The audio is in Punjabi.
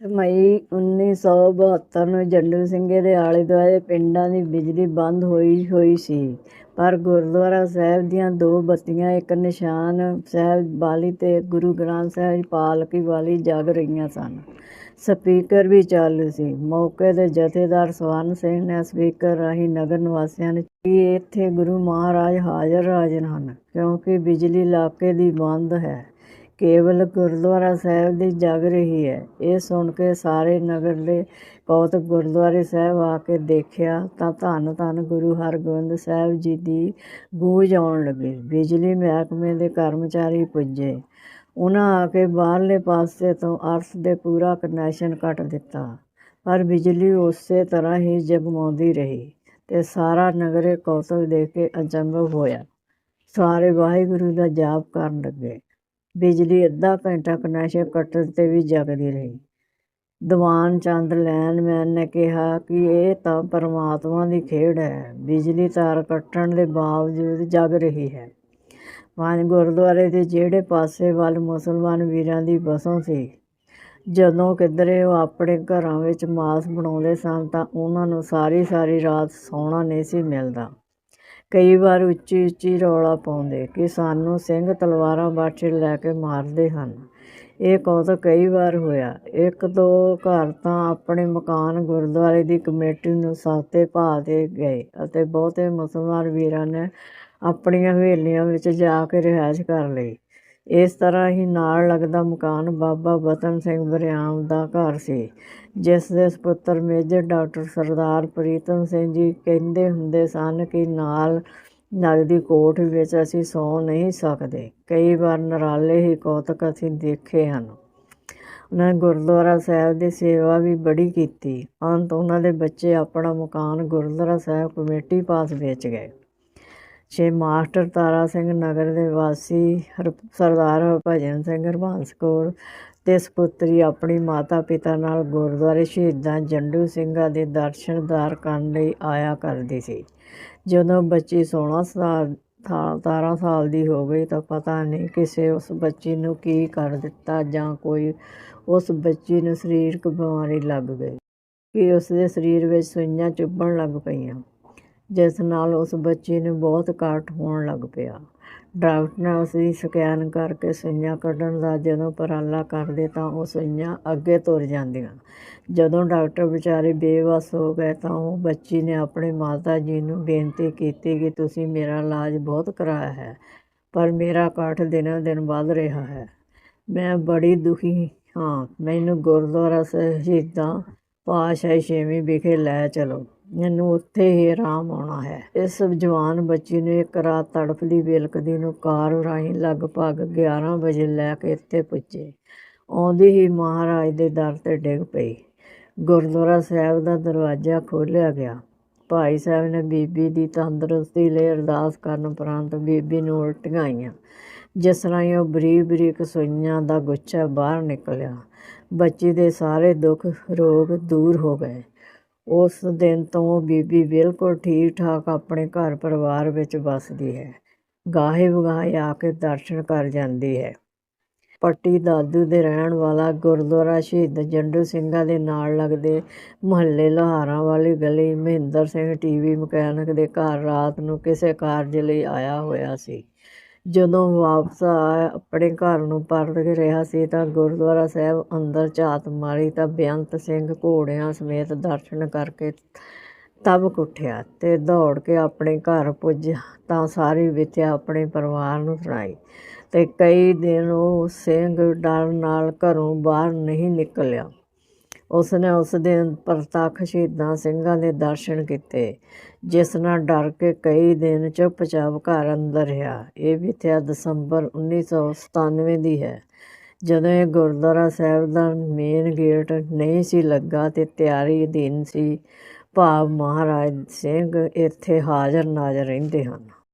ਮਈ 1972 ਨੂੰ ਜੰਡੂ ਸਿੰਘੇ ਦੇ ਆਲੇ ਦੁਆਲੇ ਪਿੰਡਾਂ ਦੀ ਬਿਜਲੀ ਬੰਦ ਹੋਈ ਹੋਈ ਸੀ। ਪਰ ਗੁਰਦੁਆਰਾ ਸਾਹਿਬ ਦੀਆਂ ਦੋ ਬੱਤੀਆਂ, ਇੱਕ ਨਿਸ਼ਾਨ ਸਾਹਿਬ ਵਾਲੀ ਤੇ ਗੁਰੂ ਗ੍ਰੰਥ ਸਾਹਿਬ ਪਾਲਕੀ ਵਾਲੀ ਜਗ ਰਹੀਆਂ ਸਨ। ਸਪੀਕਰ ਵੀ ਚਾਲੂ ਸੀ। ਮੌਕੇ ਤੇ ਜਥੇਦਾਰ ਸਵਰਨ ਸਿੰਘ ਨੇ ਸਪੀਕਰ ਰਾਹੀਂ ਨਗਰ ਨਿਵਾਸੀਆਂ ਨੂੰ ਕਿ ਇੱਥੇ ਗੁਰੂ ਮਹਾਰਾਜ ਹਾਜ਼ਰ ਰਾਜਨ ਹਨ, ਕਿਉਂਕਿ ਬਿਜਲੀ ਇਲਾਕੇ ਦੀ ਬੰਦ ਹੈ। ਕੇਵਲ ਗੁਰਦੁਆਰਾ ਸਾਹਿਬ ਦੀ ਜਗ ਰਹੀ ਹੈ। ਇਹ ਸੁਣ ਕੇ ਸਾਰੇ ਨਗਰ ਦੇ ਕੌਤਕ ਗੁਰਦੁਆਰੇ ਸਾਹਿਬ ਆ ਕੇ ਦੇਖਿਆ ਤਾਂ ਧੰਨ ਧੰਨ ਗੁਰੂ ਹਰਗੋਬਿੰਦ ਸਾਹਿਬ ਜੀ ਦੀ ਗੂੰਜ ਆਉਣ ਲੱਗੀ। ਬਿਜਲੀ ਮਹਿਕਮੇ ਦੇ ਕਰਮਚਾਰੀ ਪੁੱਜੇ। ਉਹਨਾਂ ਆ ਕੇ ਬਾਹਰਲੇ ਪਾਸੇ ਤੋਂ ਅਰਥ ਦੇ ਪੂਰਾ ਕਨੈਕਸ਼ਨ ਕੱਟ ਦਿੱਤਾ। ਪਰ ਬਿਜਲੀ ਉਸੇ ਤਰ੍ਹਾਂ ਹੀ ਜਗਮਾਉਂਦੀ ਰਹੀ ਤੇ ਸਾਰਾ ਨਗਰੇ ਕੌਤਕ ਦੇਖ ਕੇ ਅਚੰਭਵ ਹੋਇਆ। ਸਾਰੇ ਵਾਹਿਗੁਰੂ ਦਾ ਜਾਪ ਕਰਨ ਲੱਗੇ। ਬਿਜਲੀ ਅੱਧਾ ਘੰਟਾ ਕਨੈਕਸ਼ਨ ਕੱਟਣ ਤੇ ਵੀ ਜਗਦੀ ਰਹੀ। ਦੀਵਾਨ ਚੰਦ ਲੈਨਮੈਨ ਨੇ ਕਿਹਾ ਕਿ ਇਹ ਤਾਂ ਪਰਮਾਤਮਾ ਦੀ ਖੇਡ ਹੈ। ਬਿਜਲੀ ਤਾਰ ਕੱਟਣ ਦੇ ਬਾਵਜੂਦ ਜਗ ਰਹੀ ਹੈ। ਪੰਜ ਗੁਰਦੁਆਰੇ ਦੇ ਜਿਹੜੇ ਪਾਸੇ ਵੱਲ ਮੁਸਲਮਾਨ ਵੀਰਾਂ ਦੀ ਬਸੋਂ ਸੀ, ਜਦੋਂ ਕਿਧਰੇ ਉਹ ਆਪਣੇ ਘਰਾਂ ਵਿੱਚ ਮਾਸ ਬਣਾਉਂਦੇ ਸਨ ਤਾਂ ਉਹਨਾਂ ਨੂੰ ਸਾਰੀ ਸਾਰੀ ਰਾਤ ਸੌਣਾ ਨਹੀਂ ਸੀ ਮਿਲਦਾ। ਕਈ ਵਾਰ ਉੱਚੀ ਉੱਚੀ ਰੌਲਾ ਪਾਉਂਦੇ, ਕਿ ਸਾਨੂੰ ਸਿੰਘ ਤਲਵਾਰਾਂ ਬਾਟੇ ਲੈ ਕੇ ਮਾਰਦੇ ਹਨ। ਇਹ ਕੌਤਕ ਕਈ ਵਾਰ ਹੋਇਆ। ਇੱਕ ਦੋ ਘਰ ਤਾਂ ਆਪਣੇ ਮਕਾਨ ਗੁਰਦੁਆਰੇ ਦੀ ਕਮੇਟੀ ਨੂੰ ਸਸਤੇ ਪਾ ਦੇ ਗਏ ਅਤੇ ਬਹੁਤੇ ਮੁਸਲਮਾਨ ਵੀਰਾਂ ਨੇ ਆਪਣੀਆਂ ਹਵੇਲੀਆਂ ਵਿੱਚ ਜਾ ਕੇ ਰਿਹਾਇਸ਼ ਕਰ ਲਈ। ਇਸ ਤਰ੍ਹਾਂ ਹੀ ਨਾਲ ਲੱਗਦਾ ਮਕਾਨ ਬਾਬਾ ਬਤਨ ਸਿੰਘ ਬਰਿਆਮ ਦਾ ਘਰ ਸੀ, ਜਿਸ ਦੇ ਸੁਪੁੱਤਰ ਮੇਜਰ ਡਾਕਟਰ ਸਰਦਾਰ ਪ੍ਰੀਤਮ ਸਿੰਘ ਜੀ ਕਹਿੰਦੇ ਹੁੰਦੇ ਸਨ ਕਿ ਨਾਲ ਲੱਗਦੀ ਕੋਠ ਵਿੱਚ ਅਸੀਂ ਸੌ ਨਹੀਂ ਸਕਦੇ। ਕਈ ਵਾਰ ਨਰਾਲੇ ਹੀ ਕੌਤਕ ਅਸੀਂ ਦੇਖੇ ਹਨ। ਉਹਨਾਂ ਨੇ ਗੁਰਦੁਆਰਾ ਸਾਹਿਬ ਦੀ ਸੇਵਾ ਵੀ ਬੜੀ ਕੀਤੀ। ਅੰਤ ਉਹਨਾਂ ਦੇ ਬੱਚੇ ਆਪਣਾ ਮਕਾਨ ਗੁਰਦੁਆਰਾ ਸਾਹਿਬ ਕਮੇਟੀ ਪਾਸ ਵੇਚ ਗਏ। ਛੇ ਮਾਸਟਰ ਤਾਰਾ ਸਿੰਘ ਨਗਰ ਦੇ ਵਾਸੀ ਹਰ ਸਰਦਾਰ ਭਜਨ ਸਿੰਘ ਹਰਬੰਸ ਕੌਰ ਤੇ ਸੁਪੁੱਤਰੀ ਆਪਣੀ ਮਾਤਾ ਪਿਤਾ ਨਾਲ ਗੁਰਦੁਆਰੇ ਸ਼ਹੀਦਾਂ ਜੰਡੂ ਸਿੰਘਾਂ ਦੇ ਦਰਸ਼ਨਦਾਰ ਕਰਨ ਲਈ ਆਇਆ ਕਰਦੀ ਸੀ। ਜਦੋਂ ਬੱਚੀ 16 ਸਾਲ 17 ਸਾਲ ਦੀ ਹੋ ਗਈ ਤਾਂ ਪਤਾ ਨਹੀਂ ਕਿਸੇ ਉਸ ਬੱਚੀ ਨੂੰ ਕੀ ਕਰ ਦਿੱਤਾ ਜਾਂ ਕੋਈ ਉਸ ਬੱਚੀ ਨੂੰ ਸਰੀਰਕ ਬਿਮਾਰੀ ਲੱਗ ਗਈ। ਕਿ ਉਸ ਦੇ ਸਰੀਰ ਵਿੱਚ ਸੂਈਆਂ ਚੁੱਭਣ ਲੱਗ ਪਈਆਂ? ਜਿਸ ਨਾਲ ਉਸ ਬੱਚੀ ਨੂੰ ਬਹੁਤ ਕਾਟ ਹੋਣ ਲੱਗ ਪਿਆ। ਡਾਕਟਰ ਨੇ ਉਸ ਦੀ ਸਕੈਨ ਕਰਕੇ ਸੂਈਆਂ ਕੱਢਣ ਦਾ ਜਦੋਂ ਉਪਰਾਲਾ ਕਰਦੇ ਤਾਂ ਉਹ ਸੂਈਆਂ ਅੱਗੇ ਤੁਰ ਜਾਂਦੀਆਂ। ਜਦੋਂ ਡਾਕਟਰ ਵਿਚਾਰੇ ਬੇਵਸ ਹੋ ਗਏ ਤਾਂ ਉਹ ਬੱਚੀ ਨੇ ਆਪਣੇ ਮਾਤਾ ਜੀ ਨੂੰ ਬੇਨਤੀ ਕੀਤੀ ਕਿ ਤੁਸੀਂ ਮੇਰਾ ਇਲਾਜ ਬਹੁਤ ਕਰਾਇਆ ਹੈ, ਪਰ ਮੇਰਾ ਕਾਠ ਦਿਨੋਂ ਦਿਨ ਵੱਧ ਰਿਹਾ ਹੈ। ਮੈਂ ਬੜੀ ਦੁਖੀ ਹਾਂ। ਮੈਨੂੰ ਗੁਰਦੁਆਰਾ ਸ਼ਹੀਦਾਂ ਪਾਤਸ਼ਾਹੀ ਛੇਵੀਂ ਵਿਖੇ ਲੈ ਚਲੋ। ਮੈਨੂੰ ਉੱਥੇ ਹੀ ਆਰਾਮ ਆਉਣਾ ਹੈ। ਇਸ ਜਵਾਨ ਬੱਚੀ ਨੂੰ ਇੱਕ ਰਾਤ ਤੜਫਦੀ ਬਿਲਕਦੀ ਨੂੰ ਕਾਰ ਰਾਹੀਂ ਲਗਭਗ 11 ਵਜੇ ਲੈ ਕੇ ਇੱਥੇ ਪੁੱਜੇ। ਆਉਂਦੀ ਹੀ ਮਹਾਰਾਜ ਦੇ ਦਰ ਤੇ ਡਿੱਗ ਪਈ। ਗੁਰਦੁਆਰਾ ਸਾਹਿਬ ਦਾ ਦਰਵਾਜ਼ਾ ਖੋਲ੍ਹਿਆ ਗਿਆ। ਭਾਈ ਸਾਹਿਬ ਨੇ ਬੀਬੀ ਦੀ ਤੰਦਰੁਸਤੀ ਲਈ ਅਰਦਾਸ ਕਰਨ ਉਪਰੰਤ ਬੀਬੀ ਨੂੰ ਉਲਟੀਆਂ ਆਈਆਂ। ਜਿਸ ਰਾਹੀਂ ਉਹ ਬਰੀਕ ਬਰੀਕ ਸੂਈਆਂ ਦਾ ਗੁੱਛਾ ਬਾਹਰ ਨਿਕਲਿਆ, ਬੱਚੀ ਦੇ ਸਾਰੇ ਦੁੱਖ ਰੋਗ ਦੂਰ ਹੋ ਗਏ। ਉਸ ਦਿਨ ਤੋਂ ਬੀਬੀ ਬਿਲਕੁਲ ਠੀਕ ਠਾਕ ਆਪਣੇ ਘਰ ਪਰਿਵਾਰ ਵਿੱਚ ਵੱਸਦੀ ਹੈ। ਗਾਹੇ ਵਗਾਹੇ ਆ ਕੇ ਦਰਸ਼ਨ ਕਰ ਜਾਂਦੀ ਹੈ। ਪੱਟੀ ਦਾਦੂ ਦੇ ਰਹਿਣ ਵਾਲਾ ਗੁਰਦੁਆਰਾ ਸ਼ਹੀਦ ਜੰਡੂ ਸਿੰਘਾਂ ਦੇ ਨਾਲ ਲੱਗਦੇ ਮੁਹੱਲੇ ਲੋਹਾਰਾਂ ਵਾਲੀ ਗਲੀ ਮਹਿੰਦਰ ਸਿੰਘ ਟੀਵੀ ਮਕੈਨਿਕ ਦੇ ਘਰ ਰਾਤ ਨੂੰ ਕਿਸੇ ਕਾਰਜ ਲਈ ਆਇਆ ਹੋਇਆ ਸੀ। ਜਦੋਂ ਵਾਪਸ ਆ ਆਪਣੇ ਘਰ ਨੂੰ ਪਰਤ ਰਿਹਾ ਸੀ ਤਾਂ ਗੁਰਦੁਆਰਾ ਸਾਹਿਬ ਅੰਦਰ ਝਾਤ ਮਾਰੀ ਤਾਂ ਬੇਅੰਤ ਸਿੰਘ ਘੋੜਿਆਂ ਸਮੇਤ ਦਰਸ਼ਨ ਕਰਕੇ ਤਬ ਉੱਠਿਆ ਤੇ ਦੌੜ ਕੇ ਆਪਣੇ ਘਰ ਪੁੱਜ ਤਾਂ ਸਾਰੀ ਵਿਥਿਆ ਆਪਣੇ ਪਰਿਵਾਰ ਨੂੰ ਸੁਣਾਈ। ਤੇ ਕਈ ਦਿਨ ਉਹ ਸਿੰਘ ਡਰ ਨਾਲ ਘਰੋਂ ਬਾਹਰ ਨਹੀਂ ਨਿਕਲਿਆ। ਉਸ ਨੇ ਉਸ ਦਿਨ ਪ੍ਰਤੱਖ ਸ਼ਹੀਦਾਂ ਸਿੰਘਾਂ ਦੇ ਦਰਸ਼ਨ ਕੀਤੇ, ਜਿਸ ਨਾਲ ਡਰ ਕੇ ਕਈ ਦਿਨ ਚੁੱਪਚਾਪ ਘਰ ਅੰਦਰ ਰਿਹਾ। ਇਹ ਵਿਥਿਆ ਦਸੰਬਰ 1997 ਦੀ ਹੈ। ਜਦੋਂ ਇਹ ਗੁਰਦੁਆਰਾ ਸਾਹਿਬ ਦਾ ਮੇਨ ਗੇਟ ਨਹੀਂ ਸੀ ਲੱਗਾ ਤੇ ਤਿਆਰੀ ਅਧੀਨ ਸੀ, ਭਾਵ ਮਹਾਰਾਜ ਸਿੰਘ ਇੱਥੇ ਹਾਜ਼ਰ ਨਾਜ਼ਰ ਰਹਿੰਦੇ ਹਨ।